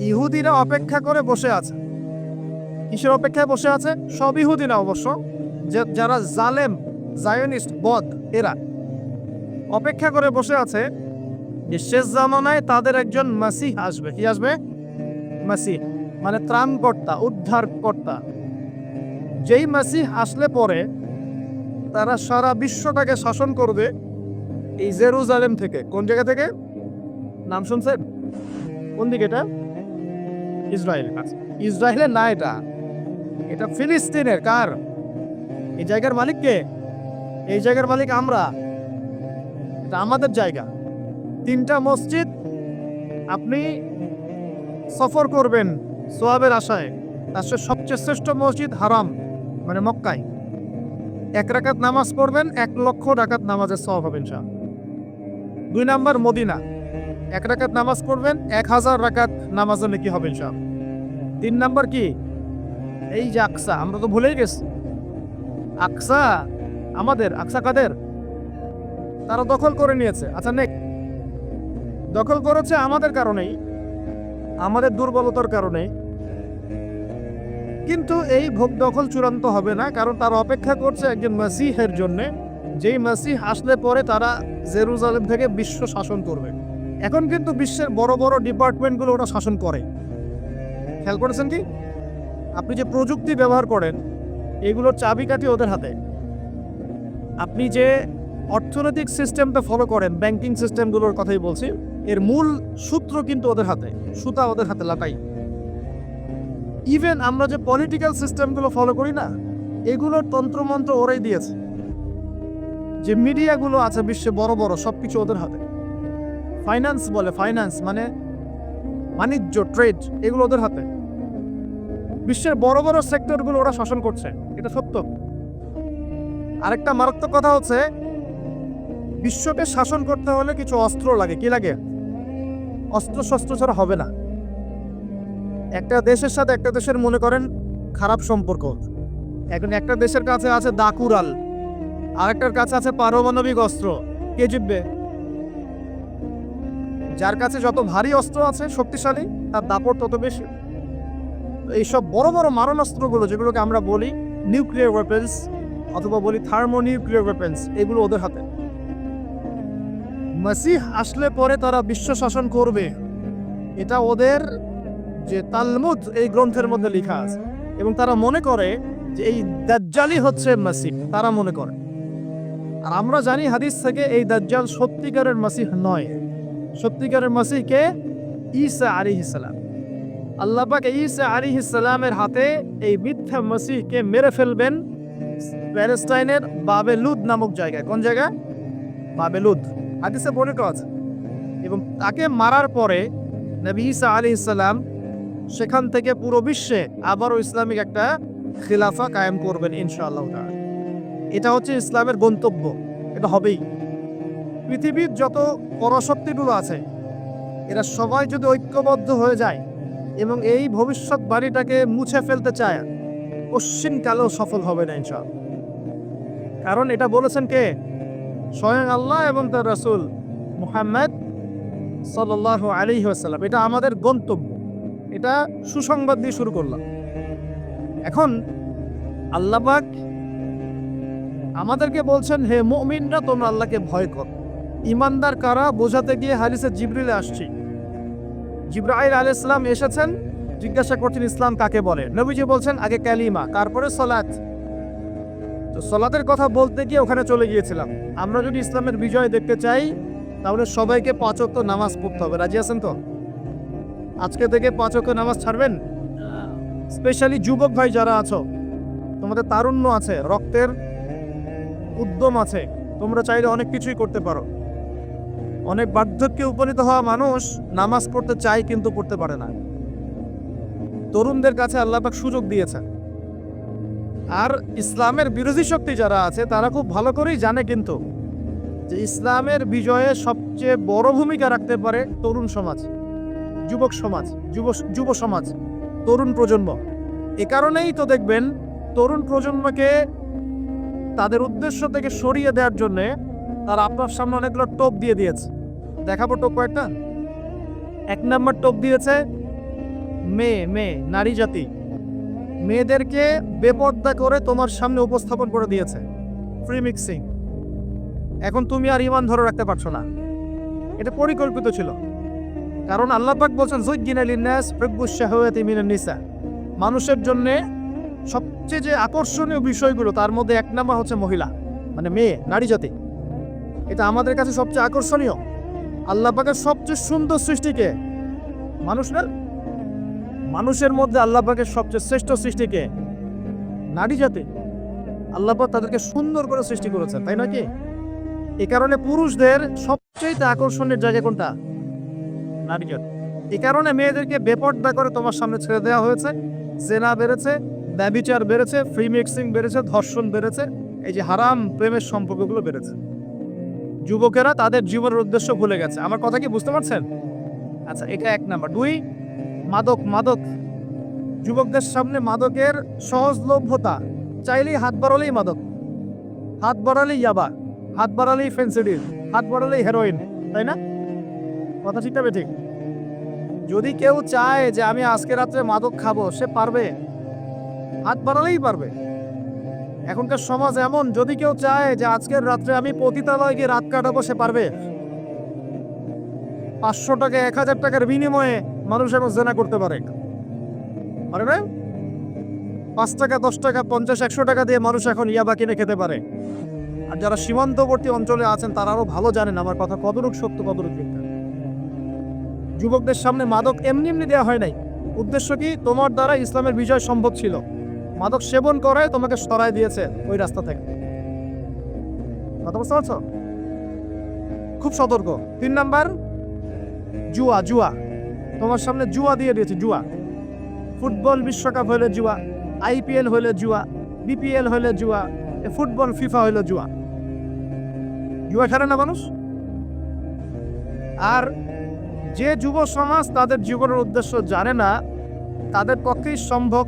ইহুদিরা অপেক্ষা করে বসে আছে। কিসের অপেক্ষায় বসে আছে? সব ইহুদি না অবশ্য, যে, যারা জালেম, জায়নিস্ট, বদ, এরা। অপেক্ষা করে বসে আছে যে, শেষ জামানায় তাদের একজন মাসিহ আসবে। কি আসবে? মাসিহ মানে ত্রাণকর্তা, উদ্ধারকর্তা। যেই মাসিহ আসলে পরে তারা সারা বিশ্বটাকে শাসন করবে এই জেরুজালেম থেকে। কোন জায়গা থেকে? নাম শুনছেন? কোন দিকে এটা? ইসরায়েল ইসরায়েলের না এটা। এটা ফিলিস্তিনের কার? এই জায়গার মালিক কে? এই জায়গার মালিক আমরা। এটা আমাদের জায়গা। তিনটা মসজিদ আপনি সফর করবেন সোয়াবের আশায়। তার সবচেয়ে শ্রেষ্ঠ মসজিদ হারাম মানে মক্কায়। এক রাকাত নামাজ পড়বেন, এক লক্ষ রাকাত নামাজের সব হবে ইনশাআল্লাহ। দুই নাম্বার মদিনা। এক রাকাত নামাজ পড়বেন, এক হাজার রাকাত নামাজে নাকি হবে সব তিন নাম্বার কি? এই যে আকসা, আমরা তো ভুলেই গেছি। আকসা আমাদের, আকসা কাদের? তারা দখল করে নিয়েছে। আচ্ছা নেক দখল করেছে আমাদের কারণেই, আমাদের দুর্বলতার কারণে কিন্তু এই ভোগ দখল চূড়ান্ত হবে না, কারণ তারা অপেক্ষা করছে একজন মাসিহের জন্যে। যেই মাসিহ আসলে পরে তারা জেরুজালেম থেকে বিশ্ব শাসন করবে। এখন কিন্তু বিশ্বের বড় বড় ডিপার্টমেন্টগুলো ওরা শাসন করে। খেয়াল করেছেন কি? আপনি যে প্রযুক্তি ব্যবহার করেন, এগুলোর চাবিকাঠি ওদের হাতে। আপনি যে অর্থনৈতিক সিস্টেমটা ফলো করেন ব্যাংকিং সিস্টেমগুলোর কথাই বলছি, এর মূল সূত্র কিন্তু ওদের হাতে, সুতা ওদের হাতে লাটাই। ইভেন আমরা যে পলিটিক্যাল সিস্টেমগুলো ফলো করি না, এগুলোর তন্ত্রমন্ত্র ওরাই দিয়েছে। যে মিডিয়াগুলো আছে বিশ্বে বড় বড়, সবকিছু ওদের হাতে। ফাইন্যান্স বলে ফাইন্যান্স মানে বাণিজ্য ট্রেড এগুলো ওদের হাতে। বিশ্বের বড় বড় সেক্টরগুলো ওরা শাসন করছে, এটা সত্য। আরেকটা মারাত্মক কথা হচ্ছে, বিশ্বকে শাসন করতে হলে কিছু অস্ত্র লাগে। কি লাগে? অস্ত্র শস্ত্র ছাড়া হবে না। একটা দেশের সাথে একটা দেশের মনে করেন, খারাপ সম্পর্ক। এখন একটা দেশের কাছে আছে দাকুরাল, আরেকটার কাছে আছে পারমাণবিক অস্ত্র। কে জিতবে? যার কাছে যত ভারী অস্ত্র আছে শক্তিশালী, তার দাপট তত বেশি। এইসব বড় বড় মারণাস্ত্রগুলো যেগুলোকে আমরা বলি নিউক্লিয়ার ওয়েপেন্স অথবা বলি থার্মো নিউক্লিয়ার ওয়েপেন্স এগুলো ওদের হাতে। মাসিহ আসলে পরে তারা বিশ্ব শাসন করবে। এটা ওদের যে তালমুদ, এই গ্রন্থের মধ্যে লেখা আছে। এবং তারা মনে করে যে এই দাজ্জালই হচ্ছে মাসিহ, তারা মনে করে। আর আমরা জানি হাদিস থেকে এই দাজ্জাল সত্যিকারের মাসিহ নয়। সত্যিকারের মাসিহকে ঈসা আলিহিসাল্লাম আল্লাহ পাক ঈসা আলিহিসাল্লামের হাতে এই মিথ্যা মাসিহকে মেরে ফেলবেন প্যালেস্টাইনের বাবেলুদ নামক জায়গায়। কোন জায়গা? বাবেলুদ। হাদিসে বর্ণিত আছে। এবং তাকে মারার পরে নবী ঈসা আলিহিসাল্লাম সেখান থেকে পুরো বিশ্বে আবারও ইসলামিক একটা খিলাফা কায়েম করবেন ইনশাআল্লাহ এটা হচ্ছে ইসলামের গন্তব্য। এটা হবেই। পৃথিবীর যত পরশক্তিগুলো আছে, এরা সবাই যদি ঐক্যবদ্ধ হয়ে যায় এবং এই ভবিষ্যৎ বাড়িটাকে মুছে ফেলতে চায় কালেও সফল হবে না ইনশাল কারণ এটা বলেছেন কে? স্বয়ং আল্লাহ এবং তার রাসূল মুহাম্মদ সাল্লাল্লাহু আলাইহি ওয়াসাল্লাম। এটা আমাদের গন্তব্য। এটা সুসংবাদ দিয়ে শুরু করলাম। এখন আল্লাহবাক আমাদেরকে বলছেন, হে মুমিনরা, তোমরা আল্লাহকে ভয় কর। ইমানদার কারা বোঝাতে গিয়ে হাদিসে জিবরিলে আসছি। জিব্রাইল আলাইহিস ইসলাম এসেছেন, জিজ্ঞাসা করছেন ইসলাম কাকে বলে? নবীজি বলছেন, আগে ক্যালিমা, তারপরে সলাৎ। তো সলাতের কথা বলতে গিয়ে ওখানে চলে গিয়েছিলাম। আমরা যদি ইসলামের বিজয় দেখতে চাই, তাহলে সবাইকে পাঁচ ওয়াক্ত নামাজ পড়তে হবে। রাজি আছেন তো? আজকে থেকে পাঁচ নামাজ ছাড়বেন? স্পেশালি যুবক ভাই যারা আছো, তোমাদের তারুণ্য আছে, রক্তের উদ্যম আছে। তোমরা চাইলে অনেক কিছুই করতে পারো। অনেক বার্ধক্যে উপনীত হওয়া মানুষ নামাজ পড়তে চায় কিন্তু পড়তে পারে না। তরুণদের কাছে আল্লাহ পাক সুযোগ দিয়েছেন। আর ইসলামের বিরোধী শক্তি যারা আছে, তারা খুব ভালো করেই জানে কিন্তু যে ইসলামের বিজয়ে সবচেয়ে বড় ভূমিকা রাখতে পারে তরুণ সমাজ, যুবক সমাজ, যুব যুব সমাজ, তরুণ প্রজন্ম। এ কারণেই তো দেখবেন তরুণ প্রজন্মকে তাদের উদ্দেশ্য থেকে সরিয়ে দেওয়ার জন্য তারা আপনার সামনে অনেকগুলো টোপ দিয়ে দিয়েছে। দেখাবো টোপ কয়েকটা। এক নম্বর টোপ দিয়েছে মেয়ে মেয়ে, নারী জাতি। মেয়েদেরকে বেপর্দা করে তোমার সামনে উপস্থাপন করে দিয়েছে। ফ্রি মিক্সিং এখন তুমি আর ইমান ধরে রাখতে পারছ না। এটা পরিকল্পিত ছিল। কারণ আল্লাহ পাক বলছেন প্রব্বুস শাহওয়াতি মিনান নিসা। মানুষের জন্য সবচেয়ে যে আকর্ষণীয় বিষয়গুলো, তার মধ্যে এক নাম্বার হচ্ছে মহিলা মানে মেয়ে, নারী জাতি। এটা আমাদের কাছে সবচেয়ে আকর্ষণীয়। আল্লাহ পাকের সবচেয়ে সুন্দর সৃষ্টিকে মানুষ না মানুষের মধ্যে আল্লাহ পাকের সবচেয়ে শ্রেষ্ঠ সৃষ্টিকে নারী জাতি। আল্লাহ পাক তাদেরকে সুন্দর করে সৃষ্টি করেছেন, তাই নয় কি? এই কারণে পুরুষদের সবচেয়ে আকর্ষণের জায়গা কোনটা? নারী জাতি। এই কারণে মেয়েদেরকে বেপর্দা করে তোমার সামনে ছেড়ে দেওয়া হয়েছে। জেনা বেড়েছে, ব্যবিচার বেড়েছে ফ্রি মিক্সিং বেড়েছে, ধর্ষণ বেড়েছে, এই যে হারাম প্রেমের সম্পর্কগুলো বেড়েছে। যুবকেরা তাদের জীবনের উদ্দেশ্য ভুলে গেছে। আমার কথা কি বুঝতে পারছেন? আচ্ছা এটা এক নাম্বার। দুই, মাদক মাদক। যুবকদের সামনে মাদকের সহজলভ্যতা। চাইলেই হাত বাড়ালেই মাদক। হাত বাড়ালেই ইয়াবা। হাত বাড়ালেই ফেন্সিডিল হাত বাড়ালেই হেরোইন তাই না? কথা ঠিক তবে ঠিক? যদি কেউ চায় যে আমি আজকে রাত্রে মাদক খাব, সে পারবে? হাত বাড়ালেই পারবে। এখনকার সমাজ এমন, যদি কেউ চায় যে আজকের রাত্রে আমি পতিতালয় গিয়ে রাত কাটাবো, সে পারবে। পাঁচশো টাকা, এক হাজার টাকার বিনিময়ে মানুষ এখন জেনা করতে পারে। পারে না পাঁচ টাকা, দশ টাকা, পঞ্চাশ, একশো টাকা দিয়ে মানুষ এখন ইয়াবা কিনে খেতে পারে। আর যারা সীমান্তবর্তী অঞ্চলে আছেন, তারা আরও ভালো জানেন, আমার কথা কতটুক সত্য, কতটুক মিথ্যা। যুবকদের সামনে মাদক এমনি এমনি দেওয়া হয় নাই। উদ্দেশ্য কি? তোমার দ্বারা ইসলামের বিজয় সম্ভব ছিল। মাদক সেবন করে তোমাকে সরাই দিয়েছে ওই রাস্তা থেকে। কথা বুঝতে পারছ? খুব সতর্ক। তিন নাম্বার, জুয়া জুয়া। তোমার সামনে জুয়া দিয়ে দিয়েছে, জুয়া। ফুটবল বিশ্বকাপ হইলে জুয়া, আইপিএল হইলে জুয়া, বিপিএল হইলে জুয়া ফুটবল, ফিফা হলে জুয়া। জুয়া খেলে না মানুষ? আর যে যুব সমাজ তাদের জীবনের উদ্দেশ্য জানে না, তাদের পক্ষেই সম্ভব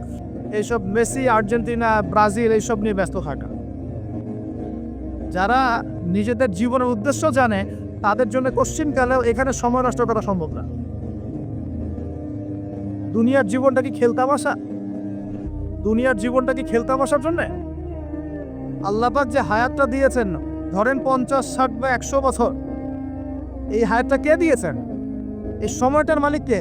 এইসব মেসি, আর্জেন্টিনা, ব্রাজিল এইসব নিয়ে ব্যস্ত থাকা। যারা নিজেদের জীবনের উদ্দেশ্য জানে, তাদের জন্য কোশ্চিনকালেও এখানে সময় নষ্ট করা সম্ভব না। দুনিয়ার জীবনটা কি খেলতামাশা দুনিয়ার জীবনটা কি খেলতামাশার জন্য? আল্লাপাক যে হায়াতটা দিয়েছেন, ধরেন পঞ্চাশ, ষাট বা একশো বছর, এই হায়াতটা কে দিয়েছেন? এই সময়টার মালিক কে?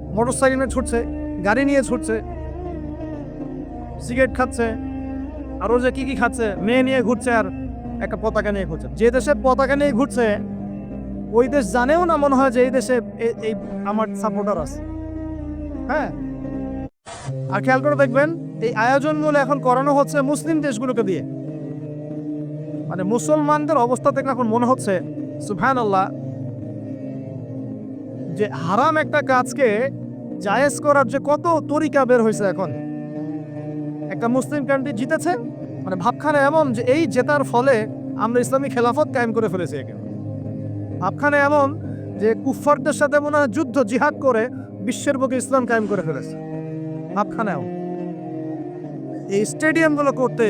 মোটর নিয়ে ছুটছে, গাড়ি নিয়ে ছুটছে, সিগারেট খাচ্ছে আরও যে কি কি খাচ্ছে, মেয়ে নিয়ে ঘুরছে আর একটা পতাকা নিয়ে ঘুরছে। যে দেশে পতাকা নিয়ে ঘুরছে, ওই দেশ জানেও না মনে হয় যে এই দেশে এই আমার সাপোর্টার আছে। হ্যাঁ? আর খেয়াল করে দেখবেন, এই আয়োজনগুলো এখন করানো হচ্ছে মুসলিম দেশগুলোকে দিয়ে। মানে মুসলমানদের অবস্থা থেকে এখন মনে হচ্ছে সুফহান আল্লাহ যে হারাম একটা কাজকে জায়েজ করার যে কত তরিকা বের হয়েছে এখন। একটা মুসলিম কান্ট্রি জিতেছে মানে ভাবখানে এমন যে এই জেতার ফলে আমরা ইসলামী খেলাফত কায়েম করে ফেলেছি একে। ভাবখানে এমন যে কুফফারদের সাথে মনে হয় যুদ্ধ, জিহাদ করে বিশ্বের বুকে ইসলাম কায়েম করে ফেলেছে। ভাবখানে এমন। এই স্টেডিয়ামগুলো করতে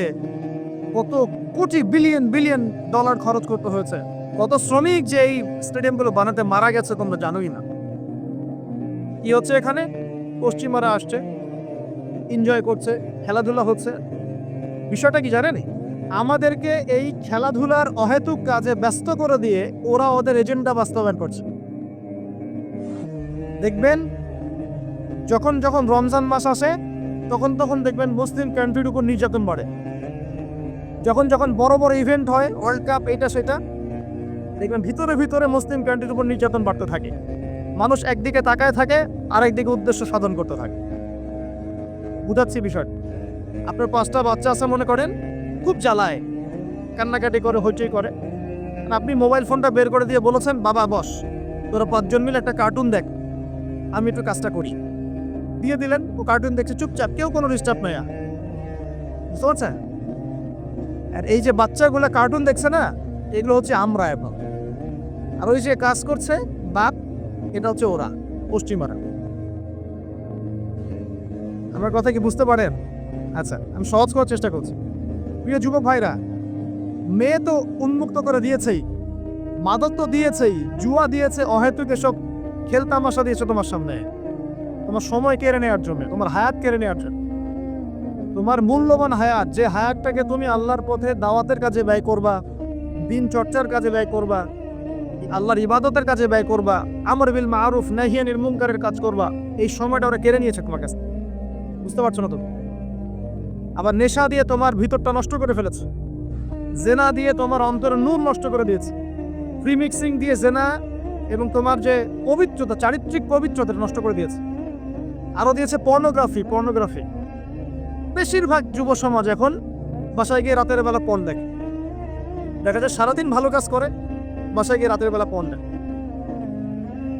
কত কোটি বিলিয়ন বিলিয়ন ডলার খরচ করতে হয়েছে। কত শ্রমিক যে এই স্টেডিয়ামগুলো বানাতে মারা গেছে তোমরা জানোই না। কি হচ্ছে এখানে? পশ্চিমারা আসছে এনজয় করছে, খেলাধুলা হচ্ছে। বিষয়টা কি জানেন? আমাদেরকে এই খেলাধুলার অহেতুক কাজে ব্যস্ত করে দিয়ে ওরা ওদের এজেন্ডা বাস্তবায়ন করছে। দেখবেন, যখন যখন রমজান মাস আসে, তখন তখন দেখবেন মুসলিম কান্ট্রির উপর নির্যাতন বাড়ে। যখন যখন বড় বড় ইভেন্ট হয় ওয়ার্ল্ড কাপ এটা সেটা, দেখবেন ভিতরে ভিতরে মুসলিম কান্ট্রির উপর নির্যাতন বাড়তে থাকে। মানুষ একদিকে তাকায় থাকে আর একদিকে উদ্দেশ্য সাধন করতে থাকে। বুঝাচ্ছি বিষয় আপনার পাঁচটা বাচ্চা আছে মনে করেন, খুব জ্বালায়, কান্নাকাটি করে, হইচই করে। আপনি মোবাইল ফোনটা বের করে দিয়ে বলেছেন, বাবা, বস, তোরা পাঁচজন মিলে একটা কার্টুন দেখ, আমি একটু কাজটা করি। দিয়ে দিলেন, ও কার্টুন দেখছে, চুপচাপ, কেউ কোনো ডিস্টার্ব নাই। বুঝতে পারছেন? আর এই যে বাচ্চাগুলো কার্টুন দেখছে না, এগুলো হচ্ছে আমরা এখন। আর ওই যে কাজ করছে বাপ এটা হচ্ছে ওরা, পশ্চিমারা। আমার কথা কি বুঝতে পারেন? আচ্ছা আমি সহজ করার চেষ্টা করছি। প্রিয় যুবক ভাইরা, মেয়ে তো উন্মুক্ত করে দিয়েছেই, মাদক তো দিয়েছেই, জুয়া দিয়েছে, অহেতুক এসব খেলতামাশা দিয়েছে তোমার সামনে। তোমার সময় কেড়ে নেওয়ার জন্য, তোমার হায়াত কেড়ে নেওয়ার জন্য। তোমার মূল্যবান হায়াত, যে হায়াতটাকে তুমি আল্লাহর পথে দাওয়াতের কাজে ব্যয় করবা দিন চর্চার কাজে ব্যয় করবা আল্লাহর ইবাদতের কাজে ব্যয় করবা, আমর বিল মারুফ নাহিয়ানির মুনকারের কাজ করবা, এই সময়টা ওরা কেড়ে নিয়েছে তোমার কাছে। বুঝতে পারছ না তুমি? আবার নেশা দিয়ে তোমার ভিতরটা নষ্ট করে ফেলেছে। জেনা দিয়ে তোমার অন্তরের নূর নষ্ট করে দিয়েছে। প্রিমিক্সিং দিয়ে জেনা এবং তোমার যে পবিত্রতা, চারিত্রিক পবিত্রতা নষ্ট করে দিয়েছে। আরও দিয়েছে পর্নোগ্রাফি পর্নোগ্রাফি। বেশিরভাগ যুব সমাজ এখন বাসায় গিয়ে রাতের বেলা পণ দেখে। দেখা যায় সারাদিন ভালো কাজ করে বাসায় গিয়ে রাতের বেলা পণ দেখে।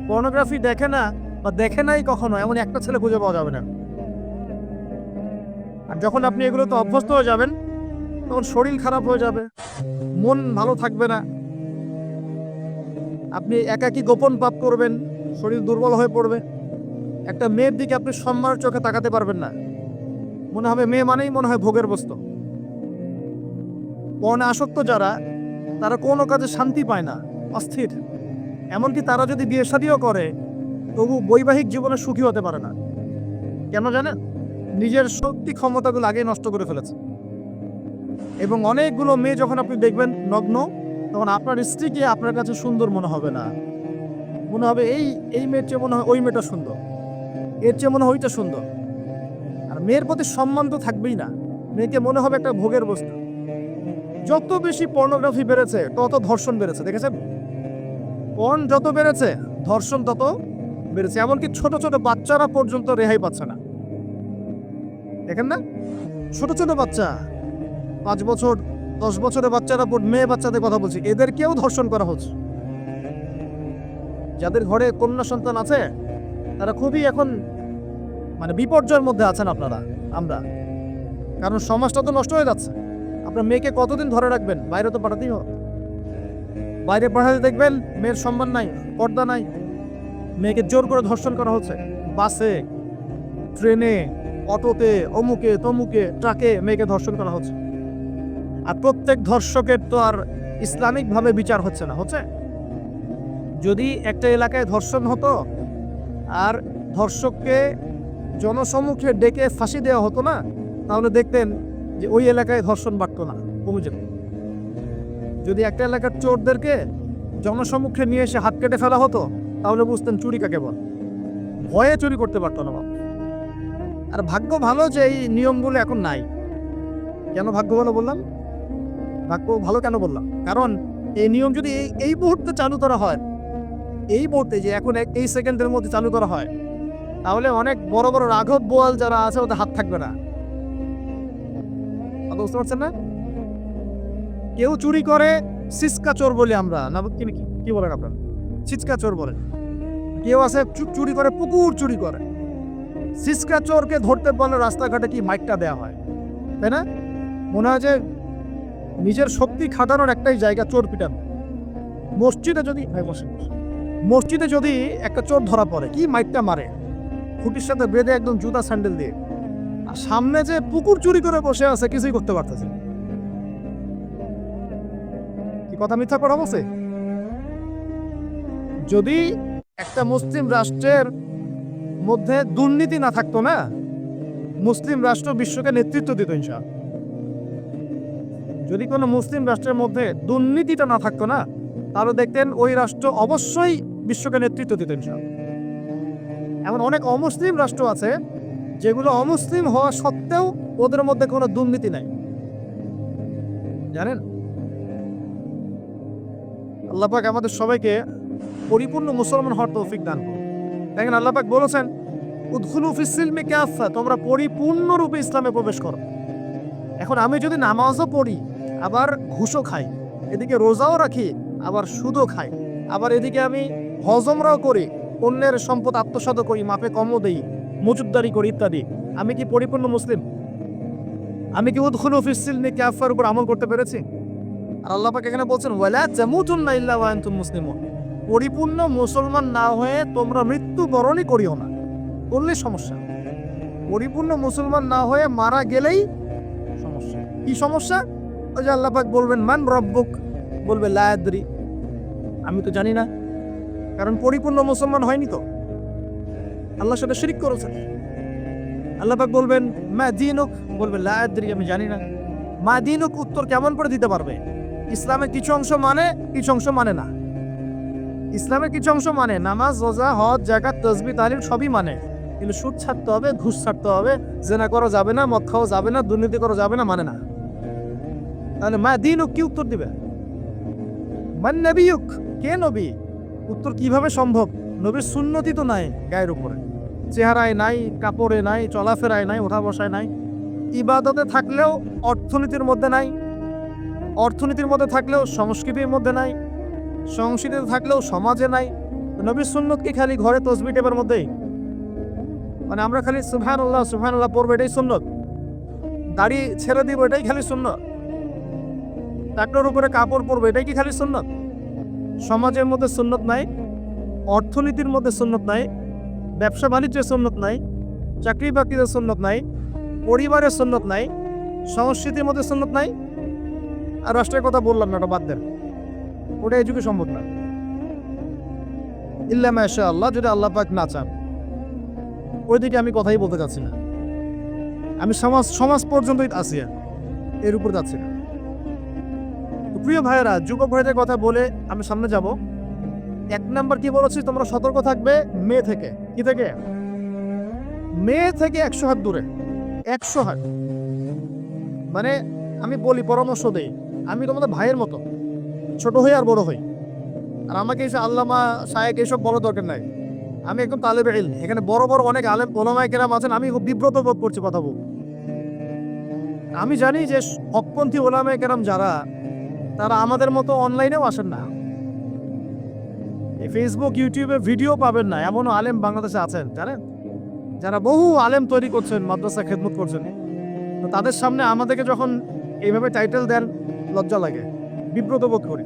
পর্নোগ্রাফি দেখে না বা দেখে নাই কখনো, এমন একটা ছেলে খুঁজে পাওয়া যাবে না। আর যখন আপনি এগুলোতে অভ্যস্ত হয়ে যাবেন, তখন শরীর খারাপ হয়ে যাবে, মন ভালো থাকবে না। আপনি একাকী গোপন পাপ করবেন, শরীর দুর্বল হয়ে পড়বে। একটা মেয়ের দিকে আপনি সম্মানের চোখে তাকাতে পারবেন না। মনে হবে, মেয়ে মানেই মনে হয় ভোগের বস্তু। পণে আসক্ত যারা তারা কোনো কাজে শান্তি পায় না, অস্থির। এমনকি তারা যদি বিয়ে শাদিও করে, তবু বৈবাহিক জীবনে সুখী হতে পারে না। কেন জানেন? নিজের শক্তি ক্ষমতাগুলো আগে নষ্ট করে ফেলেছে। এবং অনেকগুলো মেয়ে যখন আপনি দেখবেন নগ্ন, তখন আপনার স্ত্রীকে আপনার কাছে সুন্দর মনে হবে না। মনে হবে, এই এই মেয়ের চেয়ে মনে হয় ওই মেয়েটা সুন্দর। এর চেয়ে মনে হয় ওইটা সুন্দর। আর মেয়ের প্রতি সম্মান তো থাকবেই না। মেয়েকে মনে হবে একটা ভোগের বস্তু। যত বেশি পর্নোগ্রাফি বেড়েছে, তত ধর্ষণ বেড়েছে, দেখেছেন? পর্ন যত বেড়েছে, ধর্ষণ তত বেড়েছে, এমনকি ছোট ছোট বাচ্চারা পর্যন্ত রেহাই পাচ্ছে না। দেখেন না? ছোট ছোট বাচ্চা, পাঁচ বছর, দশ বছরের বাচ্চারা মেয়ে বাচ্চাদের কথা বলছি, এদেরকেও ধর্ষণ করা হচ্ছে। যাদের ঘরে কন্যা সন্তান আছে, তারা খুবই এখন মানে বিপর্যয়ের মধ্যে আছেন আপনারা, আমরা। কারণ সমাজটা তো নষ্ট হয়ে যাচ্ছে। আপনার মেয়েকে কতদিন ধরে রাখবেন? বাইরে তো পাঠাতেই হবে। বাইরে পাঠাতে দেখবেন মেয়ের সম্মান নাই, পর্দা নাই। মেয়েকে জোর করে ধর্ষণ করা হচ্ছে। বাসে, ট্রেনে, অটোতে, অমুকে, তমুকে, ট্রাকে মেয়েকে ধর্ষণ করা হচ্ছে। আর প্রত্যেক ধর্ষকের তো আর ইসলামিকভাবে বিচার হচ্ছে না, হচ্ছে? যদি একটা এলাকায় ধর্ষণ হতো, আর ধর্ষককে জনসমুখে ডেকে ফাঁসি দেওয়া হতো না, তাহলে দেখতেন যে ওই এলাকায় ধর্ষণ বাড়তো না কমে যদি একটা এলাকার চোরদেরকে জনসম্মুখে নিয়ে এসে হাত কেটে ফেলা হতো, তাহলে বুঝতেন চুরি কাকে বল। ভয়ে চুরি করতে পারতো না বাবা। আর ভাগ্য ভালো যে এই নিয়মগুলো এখন নাই। কেন ভাগ্য ভালো বললাম? ভাগ্য ভালো কেন বললাম? কারণ এই নিয়ম যদি এই এই মুহূর্তে চালু করা হয়, এই মুহূর্তে যে এখন এই সেকেন্ডের মধ্যে চালু করা হয়, তাহলে অনেক বড় বড় রাঘব বোয়াল যারা আছে, ওদের হাত থাকবে না। কথা বুঝতে পারছেন না? কেউ চুরি করে সিসকা চোর বলি আমরা। না, কি বলেন আপনারা? সিসকা চোর বলেন। কেউ আছে চুরি করে, পুকুর চুরি করে। সিসকা চোরকে ধরতে পারলে রাস্তাঘাটে কি মাইকটা দেওয়া হয়? তাই না? মনে হয় যে নিজের শক্তি খাটানোর একটাই জায়গা চোর পিটান। মসজিদে যদি। মসজিদে যদি একটা চোর ধরা পড়ে, কি মাইকটা মারে? খুঁটির সাথে বেঁধে একদম জুতা স্যান্ডেল দিয়ে। আর সামনে যে পুকুর চুরি করে বসে আছে, কিছুই করতে পারতেছে কি কথা মিথ্যা কথা বলছে? যদি একটা মুসলিম রাষ্ট্রের মধ্যে দুর্নীতি না থাকতো না, মুসলিম রাষ্ট্র বিশ্বকে নেতৃত্ব দিত ইনশাআল্লাহ। যদি কোনো মুসলিম রাষ্ট্রের মধ্যে দুর্নীতিটা না থাকতো না, তাহলে দেখতেন ওই রাষ্ট্র অবশ্যই বিশ্বকে নেতৃত্ব দিত ইনশাআল্লাহ। এমন অনেক অমুসলিম রাষ্ট্র আছে যেগুলো অমুসলিম হওয়া সত্ত্বেও ওদের মধ্যে কোনো দুর্নীতি নাই। জানেন? আল্লাহ পাক আমাদের সবাইকে পরিপূর্ণ মুসলমান হওয়ার তৌফিক দান করুন। দেখেন আল্লাহ পাক বলেছেন, উদ্খুলু ফিসিলমে তোমরা পরিপূর্ণরূপে ইসলামে প্রবেশ করো। এখন আমি যদি নামাজও পড়ি, আবার ঘুষও খাই, এদিকে রোজাও রাখি, আবার সুদও খাই, আবার এদিকে আমি হজমরাও করি, অন্যের সম্পদ আত্মসাত করি, মাপে কমও দেই মজুদদারি করি ইত্যাদি। আমি কি পরিপূর্ণ মুসলিম? আমি কি উদ্খুল ফিসিলমি ক্যাফার উপর আমল করতে পেরেছি? আর আল্লাহ পাক এখানে বলছেন, ওয়ালা জামুতুন্না ইল্লা ওয়া আনতুম মুসলিমুন। পরিপূর্ণ মুসলমান না হয়ে তোমরা মৃত্যু বরণই করিও না। করলে সমস্যা। পরিপূর্ণ মুসলমান না হয়ে মারা গেলেই সমস্যা। কি সমস্যা? ওই যে আল্লাহ পাক বলবেন, মান রব্বুক? বলবে লায়াদ্রি আমি তো জানি না। কারণ পরিপূর্ণ মুসলমান হয়নি তো। আল্লাহর সাথে শিরিক করেছে আল্লাপাক বলবেন, মা দিনুক? বলবে লায়াদ্রি আমি জানি না। মা দিনুক উত্তর কেমন করে দিতে পারবে? ইসলামের কিছু অংশ মানে কিছু অংশ মানে না। ইসলামের কিছু অংশ মানে নামাজ, রোজা, হজ জাকাত তসবি তালিম সবই মানে। কিন্তু সুদ ছাড়তে হবে, ঘুষ ছাড়তে হবে, জেনা করা যাবে না মদ খাওয়া যাবে না, দুর্নীতি করা যাবে না মানে না। তাহলে মা দিনুক কি উত্তর দিবে? মান কে নবী? উত্তর কীভাবে সম্ভব? নবীর সুন্নতি তো নাই গায়ের উপরে। চেহারায় নাই, কাপড়ে নাই, চলাফেরায় নাই ওঠা বসায় নাই। ইবাদতে থাকলেও অর্থনীতির মধ্যে নাই। অর্থনীতির মধ্যে থাকলেও সংস্কৃতির মধ্যে নাই। সংস্কৃতিতে থাকলেও সমাজে নাই। নবী সুন্নত কি খালি ঘরে তসবি টেপের মধ্যেই। মানে আমরা খালি সুফহান আল্লাহ পড়ব, এটাই সুন্নত। দাড়ি ছেড়ে দিব, এটাই খালি সুন্নত। টাকলোর উপরে কাপড় পরবো, এটাই কি খালি সুন্নত? সমাজের মধ্যে সুন্নত নাই, অর্থনীতির মধ্যে সুন্নত নাই ব্যবসা বাণিজ্যের সুন্নত নাই, চাকরি বাকরিতে সুন্নত নাই, পরিবারের সুন্নত নাই, সংস্কৃতির মধ্যে সুন্নত নাই। আর রাষ্ট্রের কথা বললাম না ওটা বাদ দেন। ওটা এই যুগে সম্ভব না। ইল্লা মাশা আল্লাহ যদি আল্লাহ পাক না চান, ওই দিকে আমি কথাই বলতে চাচ্ছি না। আমি সমাজ সমাজ পর্যন্তই আছি এর উপর যাচ্ছি না। প্রিয় ভাইয়েরা, যুবক ভাইদের কথা বলে আমি সামনে যাব। এক নাম্বার কি বলেছি? তোমরা সতর্ক থাকবে মেয়ে থেকে। কি থেকে? মেয়ে থেকে একশো হাত দূরে। একশো হাত। মানে আমি বলি, পরামর্শ দেই। আমি তোমাদের ভাইয়ের মতো। ছোট হই আর বড় হই। আর আমাকে এসে আল্লামা সাহেব এসব বড় দরকার নাই। আমি একদম তালেবে ইলম। এখানে বড় বড় অনেক আলেম, ওলামায় কেরাম আছেন। আমি খুব বিব্রত বোধ করছি কথা বল আমি জানি যে হকপন্থী ওলামায় কেরাম যারা, তারা আমাদের মতো অনলাইনেও আসেন না। ফেসবুক ইউটিউবে ভিডিও পাবেন না। এমনও আলেম বাংলাদেশে আছেন, জানেন? যারা বহু আলেম তৈরি করছেন, মাদ্রাসা খেদমত করছেন। তো তাদের সামনে আমাদেরকে যখন এইভাবে টাইটেল দেন, লজ্জা লাগে। বিব্রত বোধ করি।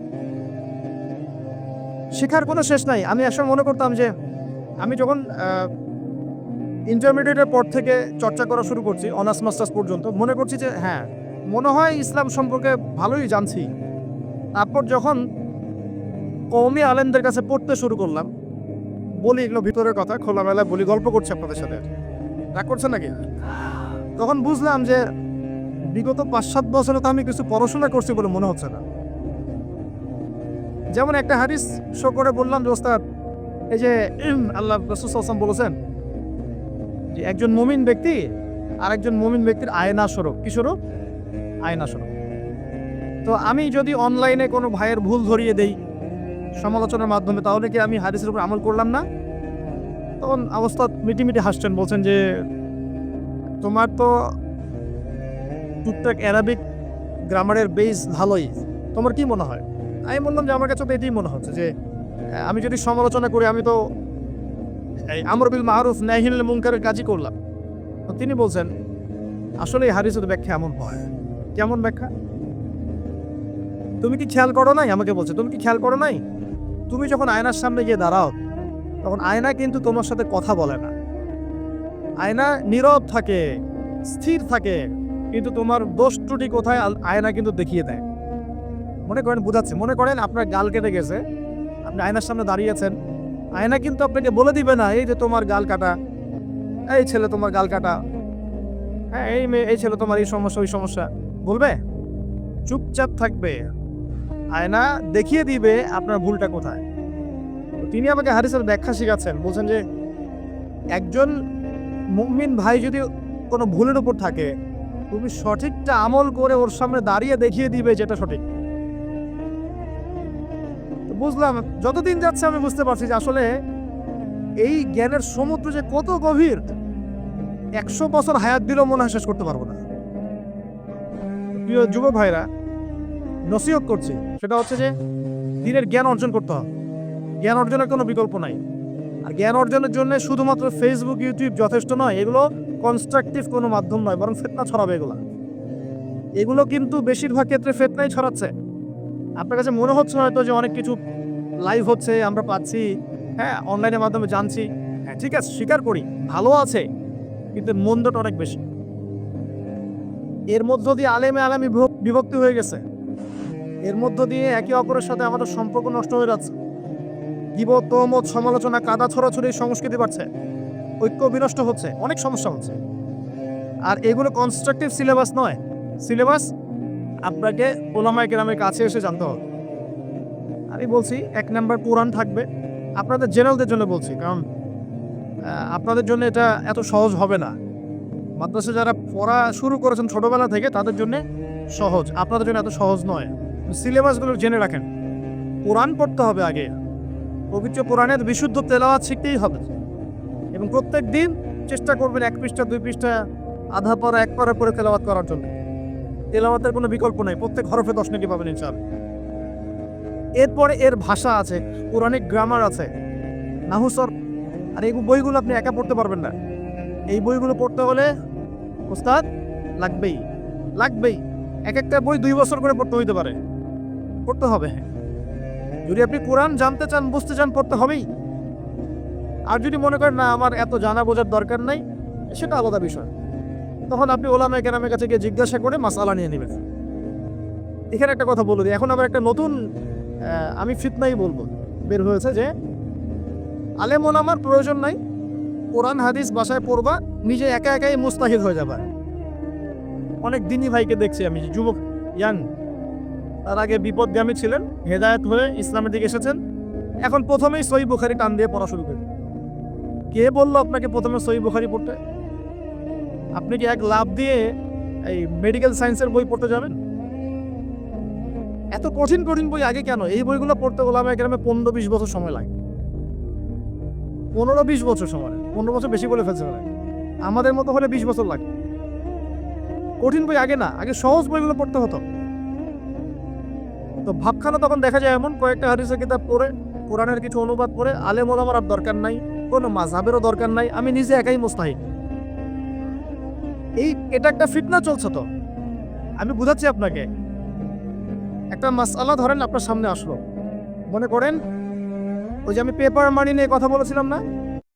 শেখার কোনো শেষ নাই। আমি আসলে মনে করতাম যে, আমি যখন ইন্টারমিডিয়েটের পর থেকে চর্চা করা শুরু করছি অনার্স মাস্টার্স পর্যন্ত, মনে করছি যে হ্যাঁ মনে হয় ইসলাম সম্পর্কে ভালোই জানছি। তারপর যখন কৌমি আলেমদের কাছে পড়তে শুরু করলাম। বলি এগুলো ভিতরের কথা খোলামেলায় বলি, গল্প করছি আপনাদের সাথে। রাগ করছে নাকি? তখন বুঝলাম যে বিগত পাঁচ সাত বছরে তো আমি কিছু পড়াশোনা করছি বলে মনে হচ্ছে না। যেমন একটা হাদিস শো করে বললাম যে, ওস্তাদ, এই যে আল্লাহ রসুলাম বলেছেন যে, একজন মুমিন ব্যক্তি আর একজন মুমিন ব্যক্তির আয়না স্বরূপ। কি স্বরূপ? আয়না স্বরূপ। তো আমি যদি অনলাইনে কোনো ভাইয়ের ভুল ধরিয়ে দেই সমালোচনার মাধ্যমে, তাহলে কি আমি হাদিসের উপর আমল করলাম না? তখন অবস্থা মিটি হাসছেন, বলছেন যে, তোমার তো টুকটাক অ্যারাবিক গ্রামারের বেস ভালোই, তোমার কি মনে হয়? আমি বললাম যে, আমার কাছে তো এটাই মনে হচ্ছে যে, আমি যদি সমালোচনা করি, আমি তো এই আমর বিল মাহরুফ নাহিল মুনকারের কাজই করলাম। তো তিনি বলছেন, আসলে এই হাদিসের ব্যাখ্যা এমন হয়। কেমন ব্যাখ্যা? তুমি কি খেয়াল করো নাই? আমাকে বলছে, তুমি কি খেয়াল করো নাই? তুমি যখন আয়নার সামনে গিয়ে দাঁড়াও, তখন আয়না কিন্তু তোমার সাথে কথা বলে না। আয়না নীরব থাকে, স্থির থাকে, কিন্তু তোমার দোষ ত্রুটি কোথায় আয়না কিন্তু দেখিয়ে দেয়। মনে করেন, বুঝাচ্ছে, মনে করেন আপনার গাল কেটে গেছে, আপনি আয়নার সামনে দাঁড়িয়েছেন, আয়না কিন্তু আপনাকে বলে দিবে না, এই যে তোমার গাল কাটা, এই ছেলে তোমার গাল কাটা হ্যাঁ এই মেয়ে, এই ছেলে তোমার এই সমস্যা, ওই সমস্যা। বলবে? চুপচাপ থাকবে। আয়না দেখিয়ে দিবে আপনার ভুলটা কোথায়। তিনি আমাকে হারিসের ব্যাখ্যা শিখাচ্ছেন, বলছেন যে একজন মুমিন ভাই যদি কোনো ভুলের উপর থাকে, তুমি সঠিকটা আমল করে ওর সামনে দাঁড়িয়ে দেখিয়ে দিবে যেটা সঠিক। বুঝলাম, যতদিন যাচ্ছে আমি বুঝতে পারছি যে আসলে এই জ্ঞানের সমুদ্র যে কত গভীর, একশো বছর হায়াত দিলেও মনে হয় শেষ করতে পারব না। প্রিয় যুব ভাইরা নসিহত করছি, সেটা হচ্ছে যে দিনের জ্ঞান অর্জন করতে হবে জ্ঞান অর্জনের কোনো বিকল্প নাই। আর জ্ঞান অর্জনের জন্য শুধুমাত্র ফেসবুক ইউটিউব যথেষ্ট নয়, এগুলো কনস্ট্রাকটিভ কোনো মাধ্যম নয়, বরং ফেতনা ছড়াবে এগুলো। এগুলো কিন্তু বেশিরভাগ ক্ষেত্রে ফেতনাই ছড়াচ্ছে। আপনার কাছে মনে হচ্ছে হয়তো যে অনেক কিছু লাইভ হচ্ছে, আমরা পাচ্ছি হ্যাঁ অনলাইনের মাধ্যমে জানছি। হ্যাঁ ঠিক আছে, স্বীকার করি, ভালো আছে, কিন্তু মন্দটা অনেক বেশি। এর মধ্য দিয়ে আলেমে আলামী বিভক- বিভক্তি হয়ে গেছে। এর মধ্য দিয়ে একে অপরের সাথে আমাদের সম্পর্ক নষ্ট হয়ে যাচ্ছে। গিবত, তহমত, সমালোচনা, কাদা ছড়াছড়ি সংস্কৃতি বাড়ছে। ঐক্য বিনষ্ট হচ্ছে, অনেক সমস্যা হচ্ছে। আর এগুলো কনস্ট্রাকটিভ সিলেবাস নয়। সিলেবাস আপনাকে ওলামায় গ্রামের কাছে এসে জানতে হবে। আমি বলছি, এক নাম্বার কোরআন থাকবে। আপনাদের জেনারেলদের জন্য বলছি, কারণ আপনাদের জন্য এটা এত সহজ হবে না। মাদ্রাসা যারা পড়া শুরু করেছেন ছোটবেলা থেকে, তাদের জন্য সহজ। আপনাদের জন্য এত সহজ নয়। সিলেবাসগুলো জেনে রাখেন। কোরআন পড়তে হবে আগে। পবিত্র কোরআনের বিশুদ্ধ তেলাওয়াত শিখতেই হবে। এবং প্রত্যেক দিন চেষ্টা করবেন এক পৃষ্ঠা, দুই পৃষ্ঠা, আধা পড়া এক পড়া করে তেলাওয়াত করার জন্য। তেলাওয়াতের কোনো বিকল্প নেই, প্রত্যেক হরফে দশ মিনিট পাবেন ইনশাল এরপরে এর ভাষা আছে পৌরাণিক গ্রামার আছে। নাহুসর আর এই বইগুলো আপনি একা পড়তে পারবেন না। এই বইগুলো পড়তে হলে ওস্তাদ লাগবেই লাগবেই। এক একটা বই দুই বছর করে পড়তে হইতে পারে। পড়তে হবে। হ্যাঁ যদি আপনি কোরআন জানতে চান, বুঝতে চান, পড়তে হবেই। আর যদি মনে করেন, না, আমার এত জানা বোঝার দরকার নাই সেটা আলাদা বিষয়। তখন আপনি ওলামা কেরামের কাছে গিয়ে জিজ্ঞাসা করে মাসালা নিয়ে নেবেন। এখানে একটা কথা বলে দিই। এখন আবার একটা নতুন আমি ফিতনাই বলব। বের হয়েছে যে, আলেম ওলামার প্রয়োজন নাই। কোরআন, হাদিস বাসায় পড়বা, নিজে একা একাই মুস্তাহিদ হয়ে যাবা। অনেক দিনই ভাইকে দেখছি আমি, যুবক, ইয়াং। তার আগে বিপদগামী ছিলেন, হেদায়ত হয়ে ইসলামের দিকে এসেছেন। এখন প্রথমেই সই বুখারি টান দিয়ে পড়া শুরু করেন। কে বলল আপনাকে প্রথমে সই বুখারি পড়তে? আপনি কি এক লাভ দিয়ে এই মেডিকেল সায়েন্সের বই পড়তে যাবেন? এত কঠিন কঠিন বই আগে কেন? এই বইগুলো পড়তে গোলামে গ্রামে পনেরো বিশ বছর সময় লাগে। পনেরো বিশ বছর সময় পনেরো বছর বেশি বলে ফেলছে ওরা। আমাদের মতো হলে বিশ বছর লাগে। কঠিন বই আগে না, আগে সহজ বইগুলো পড়তে হতো। তো ভাবখানা তখন দেখা যায় এমন, কয়েকটা হাদিসের কিতাব পড়ে, কোরআনের কিছু অনুবাদ পড়ে আলেম ওলামার আর দরকার নাই, কোনো মাঝহাবেরও দরকার নাই, আমি নিজে একাই মুস্তাহিদ এই, এটা একটা ফিটনা চলছে তো। আমি বুঝাচ্ছি আপনাকে। একটা মাসালা ধরেন, আপনার সামনে আসলো। মনে করেন, ওই যে আমি পেপার মানি নিয়ে কথা বলেছিলাম না?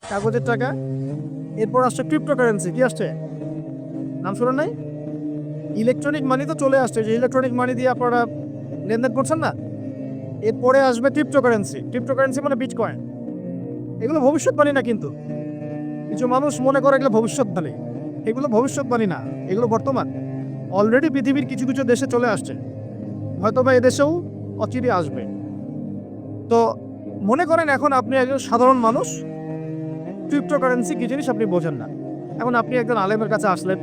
কাগজের টাকা। এরপর আসছে ক্রিপ্টোকারেন্সি কি আসছে? নাম শুনেন নাই? ইলেকট্রনিক মানি তো চলে আসছে, যে ইলেকট্রনিক মানি দিয়ে আপনারা লেনদেন করছেন না? এরপরে আসবে ক্রিপ্টোকারেন্সি ক্রিপ্টোকারেন্সি মানে বিটকয়েন এগুলো ভবিষ্যৎবাণী না কিন্তু। কিছু মানুষ মনে করে এগুলো ভবিষ্যৎবাণী। এগুলো ভবিষ্যৎবাণী না। এগুলো বর্তমান। অলরেডি পৃথিবীর কিছু কিছু দেশে চলে আসছে। হয়তো বা এদেশেও অচিরে আসবে। তো মনে করেন এখন আপনি একজন সাধারণ মানুষ। ক্রিপ্টোকারেন্সি কি জিনিস আপনি বোঝেন না। এখন আপনি একজন আলেমের কাছে আসলেন।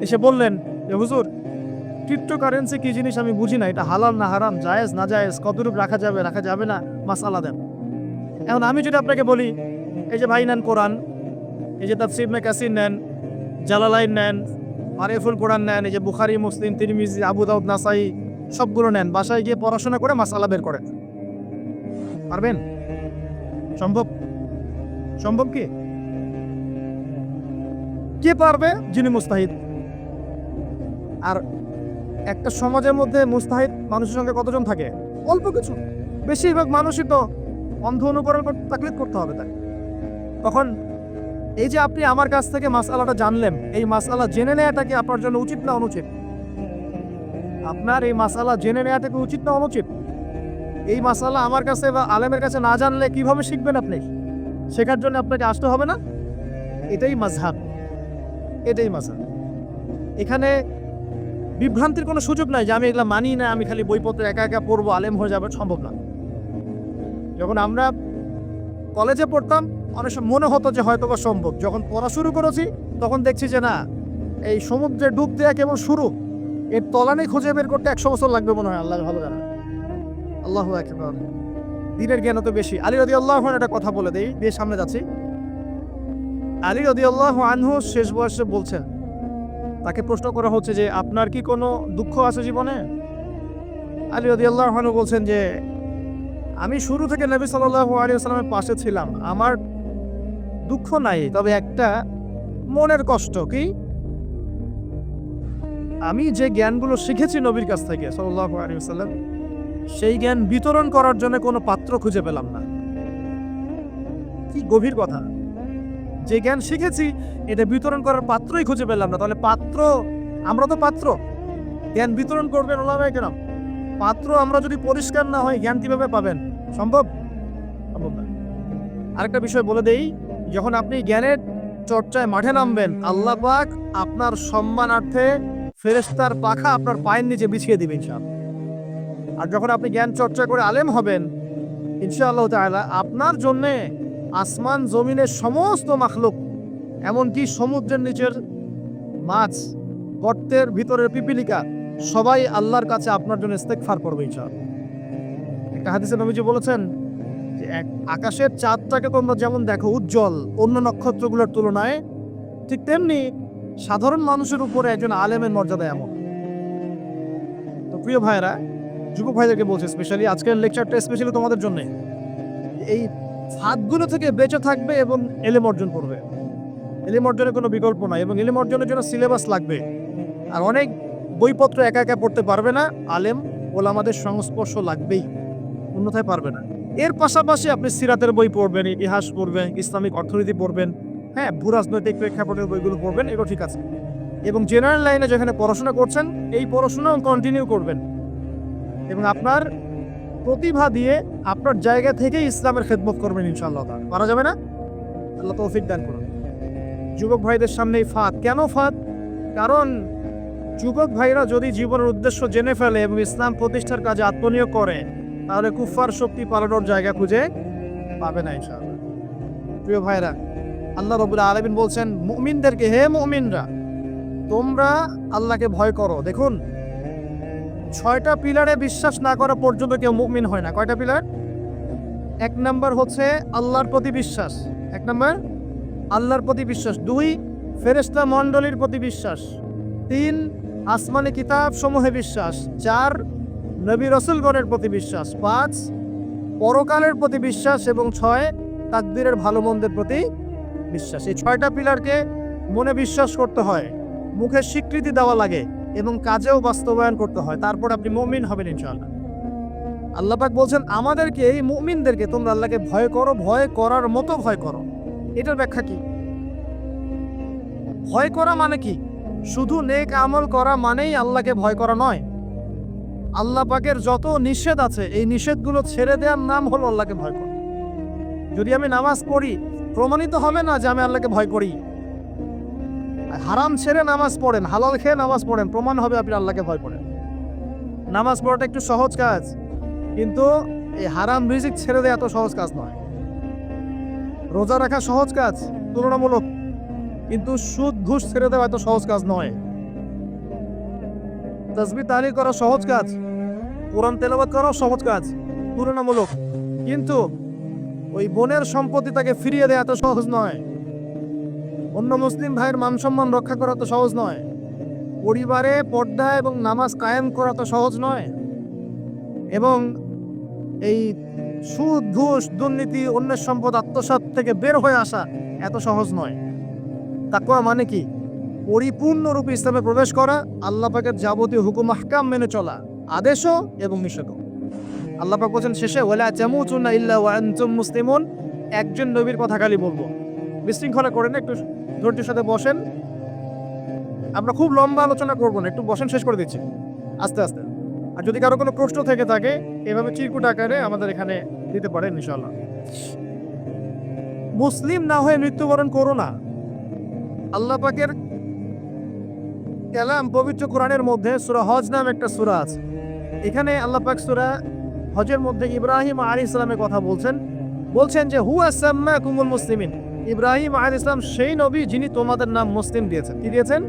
এসে বললেন যে, হুজুর ক্রিপ্টোকারেন্সি কি জিনিস আমি বুঝি না, এটা হালাল না হারাম, জায়েজ না জায়েজ কতটুকু রাখা যাবে রাখা যাবে না, মাসালা দেন। এখন আমি যদি আপনাকে বলি, এই যে ভাই নেন কোরআন, এই যে তাফসির মে কাসির নেন, জালালাইন নেন, আরেফুল কোরআন নেন, এই যে বুখারি, মুসলিম, তিরমিজি, আবু দাউদ, নাসাই, সবগুলো নেন, বাসায় গিয়ে পড়াশোনা করে মাসালা বের করেন। পারবেন? সম্ভব? সম্ভব কি? কে পারবে? যিনি মুস্তাহিদ। আর একটা সমাজের মধ্যে মুস্তাহিদ মানুষের সঙ্গে কতজন থাকে? অল্প কিছু। বেশিরভাগ মানুষই তো অন্ধ অনুকরণ তাকলিদ করতে হবে তাই তখন এই যে আপনি আমার কাছ থেকে মাসালাটা জানলেন, এই মাসালা জেনে নেওয়াটাকে আপনার জন্য উচিত না অনুচিত? আপনার এই মাসালা জেনে নেওয়াটাকে উচিত না অনুচিত? এই মাসালা আমার কাছে বা আলেমের কাছে না জানলে কীভাবে শিখবেন আপনি? শেখার জন্য আপনাকে আসতে হবে না? এটাই মাঝহাব এটাই মাঝহাব এখানে বিভ্রান্তির কোনো সুযোগ নাই যে আমি এগুলো মানি না, আমি খালি বইপত্র একা একা পড়ব, আলেম হয়ে যাবে, সম্ভব না। যখন আমরা কলেজে পড়তাম, অনেক সময় মনে হতো যে হয়তো বা সম্ভব। যখন পড়া শুরু করেছি, তখন দেখছি যে না, এই সমুদ্রে ডুব দেওয়া কেবল শুরু। এর তলানি খুঁজে বের করতে একশো বছর লাগবে মনে হয়, আল্লাহ ভালো জানা। আল্লাহ দিনের জ্ঞান তো বেশি। আলী রদি আল্লাহ একটা কথা বলে দেই, দিয়ে সামনে যাচ্ছি। আলী রদি আল্লাহ আনহু শেষ বয়সে বলছেন তাকে প্রশ্ন করা হচ্ছে যে, আপনার কি কোনো দুঃখ আছে জীবনে? আলী রদি আনহু বলছেন যে, আমি শুরু থেকে নবী সাল্লাহ আলী আসসালামের পাশে ছিলাম। আমার দুঃখ নাই, তবে একটা মনের কষ্ট কি? আমি যে জ্ঞানগুলো শিখেছি নবীর কাছ থেকে সাল্লাল্লাহু আলাইহি ওয়াসাল্লাম, সেই জ্ঞান বিতরণ করার জন্য কোনো পাত্র খুঁজে পেলাম না। কি গভীর কথা। যে জ্ঞান শিখেছি, এটা বিতরণ করার পাত্রই খুঁজে পেলাম না। তাহলে পাত্র, আমরা তো পাত্র। জ্ঞান বিতরণ করবেন ওলামাই কেন পাত্র আমরা যদি পরিষ্কার না হয়, জ্ঞান কীভাবে পাবেন? সম্ভব? সম্ভব না। আরেকটা বিষয় বলে দেই, যখন আপনি জ্ঞানের চর্চায় মাঠে নামবেন, আল্লাহ পাক আপনার সম্মানার্থে ফেরেস্তার পাখা আপনার পায়ের নিচে বিছিয়ে দিবে ইনশাআল্লাহ। আর যখন আপনি জ্ঞান চর্চা করে আলেম হবেন, ইনশাআল্লাহ তাআলা আপনার জন্যে আসমান জমিনের সমস্ত মাখলুক, এমনকি সমুদ্রের নিচের মাছ, গর্তের ভিতরের পিপিলিকা, সবাই আল্লাহর কাছে আপনার জন্য ইস্তেগফার করবে ইনশাআল্লাহ। একটা হাদিসে নবীজি বলেছেন যে এক আকাশের চাঁদটাকে তোমরা যেমন দেখো উজ্জ্বল, অন্য নক্ষত্রগুলোর তুলনায়, ঠিক তেমনি সাধারণ মানুষের উপরে একজন আলেমের মর্যাদা এমন। তো প্রিয় ভাইরা যুবক ভাইদেরকে বলছে স্পেশালি আজকের লেকচারটা স্পেশালি তোমাদের জন্য। এই ফাঁদগুলো থেকে বেঁচে থাকবে এবং এলেম অর্জন করবে। এলেম অর্জনের কোনো বিকল্প নাই এবং এলেম অর্জনের জন্য সিলেবাস লাগবে। আর অনেক বইপত্র একা একা পড়তে পারবে না। আলেম, ওলামাদের সংস্পর্শ লাগবেই, অন্যথায় পারবে না। এর পাশাপাশি আপনি সিরাতের বই পড়বেন, ইতিহাস পড়বেন, ইসলামিক অর্থনীতি পড়বেন হ্যাঁ ভূরাজনৈতিক প্রেক্ষাপটের বইগুলো পড়বেন, এগুলো ঠিক আছে। এবং জেনারেল লাইনে যেখানে পড়াশোনা করছেন, এই পড়াশোনাও কন্টিনিউ করবেন। এবং আপনার প্রতিভা দিয়ে আপনার জায়গা থেকে ইসলামের খেদমত করবেন ইনশাআল্লাহ তাআলা। পারা যাবে না? আল্লাহ তৌফিক দান করুন। যুবক ভাইদের সামনে এই ফাঁদ। কেন ফাঁদ? কারণ যুবক ভাইরা যদি জীবনের উদ্দেশ্য জেনে ফেলে এবং ইসলাম প্রতিষ্ঠার কাজে আত্মনিয়োগ করে, তাহলে কুফার শক্তি পালানোর জায়গা খুঁজে পাবে না ইনশাআল্লাহ। প্রিয় ভাইরা, আল্লাহ রবুল আলমিন বলছেন, মুমিনদেরকে হে মুমিনরা, তোমরা আল্লাহকে ভয় করো। দেখুন ছয়টা পিলারে বিশ্বাস না করা পর্যন্ত কেউ মুমিন হয় না। কয়টা পিলার? এক নাম্বার হচ্ছে আল্লাহর প্রতি বিশ্বাস। এক নাম্বার, আল্লাহর প্রতি বিশ্বাস। দুই ফেরেস্তা মণ্ডলীর প্রতি বিশ্বাস। তিন, আসমানি কিতাব সমূহে বিশ্বাস। চার, নবী রসুলগণের প্রতি বিশ্বাস। পাঁচ, পরকালের প্রতি বিশ্বাস। এবং ছয়, তাকদিরের ভালো মন্দের প্রতি বিশ্বাস। এই ছয়টা পিলারকে মনে বিশ্বাস করতে হয়। মুখে স্বীকৃতি দেওয়া লাগে। এবং কাজেও বাস্তবায়ন করতে হয়, তারপর আপনি মুমিন হবেন ইনশাআল্লাহ। আল্লাহ পাক বলছেন, আমাদেরকে এই মুমিনদেরকে তোমরা আল্লাহকে ভয় করো, ভয় করার মতো ভয় করো। এটার ব্যাখ্যা কি? ভয় করা মানে কি? শুধু নেক আমল করা মানেই আল্লাহকে ভয় করা নয়। আল্লাহ পাকের যত নিষেধ আছে, এই নিষেধগুলো ছেড়ে দেওয়ার নাম হলো আল্লাহকে ভয় করা। যদি আমি নামাজ পড়ি, প্রমাণিত হবে না যে আমি আল্লাহকে ভয় করি। হারাম ছেড়ে নামাজ পড়েন, হালাল খেয়ে নামাজ পড়েন, প্রমাণ হবে আপনি আল্লাহকে ভয় করেন। নামাজ পড়াটা একটু সহজ কাজ, কিন্তু এই হারাম রিজিক ছেড়ে দেওয়া এত সহজ কাজ নয়। রোজা রাখা সহজ কাজ, তুলনামূলক, কিন্তু সুদ ঘুষ ছেড়ে দেওয়া এত সহজ কাজ নয়। তসবি তালি করা সহজ কাজ, কোরআন তেলাবাদ করাও সহজ কাজ, তুলনামূলক, কিন্তু ওই বোনের সম্পত্তি তাকে ফিরিয়ে দেওয়া এত সহজ নয়। অন্য মুসলিম ভাইয়ের মান সম্মান রক্ষা করা তো সহজ নয়। পরিবারে পর্দা এবং নামাজ কায়েম করা তো সহজ নয়। এবং এই সুদ ঘুষ দুর্নীতি অন্যের সম্পদ আত্মসাৎ থেকে বের হয়ে আসা এত সহজ নয়। তাকুয়া মানে কি? পরিপূর্ণরূপে ইসলামে প্রবেশ করা আল্লাহ পাকের যাবতীয় হুকুম আহকাম মেনে চলা আদেশও এবং নিষেধও। আল্লাহ পাক বলছেন শেষে ওয়ালা জামুতুনা ইল্লা ওয়া আনতুম মুসলিমুন। একজন নবীর কথা খালি বলব। বিশৃঙ্খলা করেন না, একটু? ধৈর্যের সাথে বসেন। আমরা খুব লম্বা আলোচনা করব না, একটু বসেন, শেষ করে দিচ্ছি। আস্তে আস্তে। আর যদি কারও কোনো প্রশ্ন থেকে থাকে, এভাবে চিরকুট আকারে আমাদের এখানে দিতে পারেন ইনশাল্লাহ মুসলিম না হয়ে মৃত্যুবরণ করো না। আল্লাহ পাকের কালাম পবিত্র কোরআনের মধ্যে সূরা হজ নাম একটা সূরা আছে। এখানে আল্লাহ পাক সূরা হজের মধ্যে ইব্রাহিম আলী ইসলামের কথা বলছেন। বলছেন যে, হুয়া সাম্মা কুমুল মুসলিমিন। ইব্রাহিম আল ইসলাম সেই নবী যিনি তোমাদের নাম মুসলিম দিয়েছেন। কি দিয়েছেন?